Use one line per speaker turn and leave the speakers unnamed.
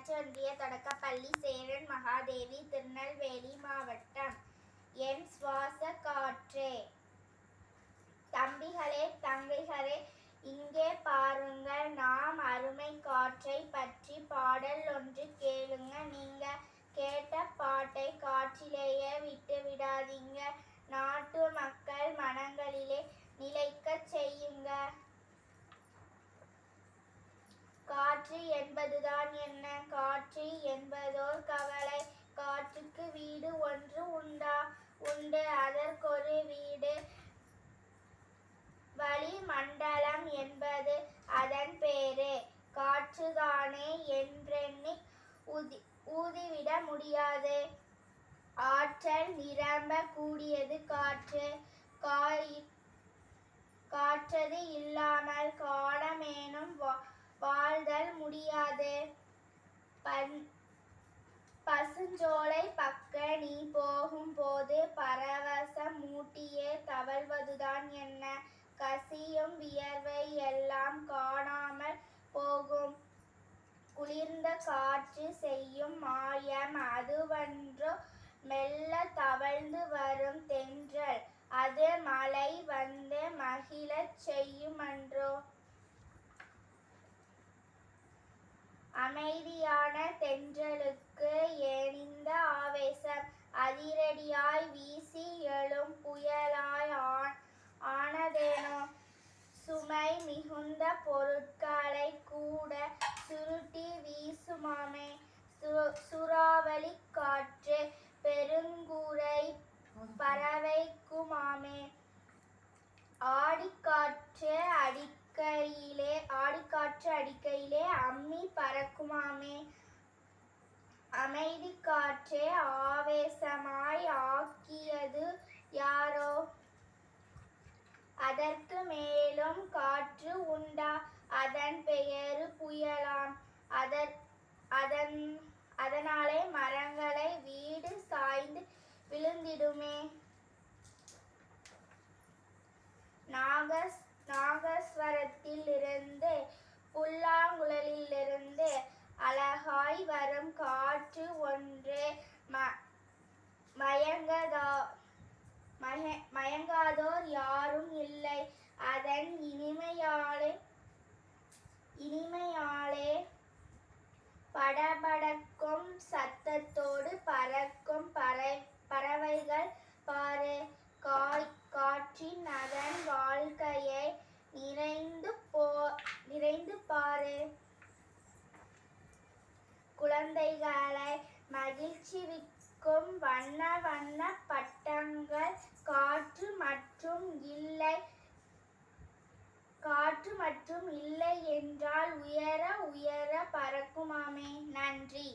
ஊராட்சி ஒன்றிய தொடக்கப்பள்ளி சேரன் மகாதேவி திருநெல்வேலி மாவட்டம். என் ஊதி ஊதிவிட முடியாது. ஆற்றல் நிரம்ப கூடியது காற்று. காய் காற்றது இல்லாமல் காலமேனும் வா- வாழ்தல் முடியாது. பன் பசுஞ்சோலை பக்க நீ போகும் போது பரவசம் மூட்டியே தவழ்வதுதான் என்ன? கசியும் வியர்வை எல்லாம் காணாமல் போகும். காற்று செய்யும் மாயம் அதுவன்றோ மெல்ல தவழ்ந்து வரும் தென்றல். அது மழை வந்து மகிழச் செய்யுமன்றோ? அமைதியான தென்றலுக்கு ஏனிந்த ஆவேசம். அதிரடியாய் வீசி எழும் புயலாய் ஆன் ஆனதேனோ? சுமை மிகுந்த பொருட்களை கூட சுருட்டி வீசுமாமே சு- சூறாவளி காற்று பெருங்கூரை பறவைக்குமாமே. ஆடிக்காற்று அடிக்கையிலே ஆடிக்காற்று அடிக்கையிலே அம்மி பறக்குமாமே. அமைதி காற்றே ஆவேசமாய் ஆக்கியது யாரோ? அதற்கு மேலும் காற்று உண்டா? அதன் பெயரு புயலாம். அதற்கு அதன் அதனாலே மரங்களை வீடு சாய்ந்து விழுந்திடுமே. நாகஸ் நாகஸ்வரத்திலிருந்து புல்லாங்குழலிலிருந்து அழகாய் வரும் காற்று ஒன்று ம மயங்கதோ மய மயங்காதோர் யாரும் இல்லை. அதன் இனிமையாலே இனிமையான படபடக்கும் சத்தத்தோடு பறக்கும் பறை பறவைகள் பாரு காய் காற்றின் அதன் வாழ்க்கையை நிறைந்து போ நிறைந்து பாரு. குழந்தைகளை மகிழ்ச்சி விக்கும் வண்ண வண்ண பட்டங்கள் காற்று மற்றும் இல்லை காற்று மற்றும் இல்லை என்றால் உயர உயர பறக்குமாமே. நன்றி.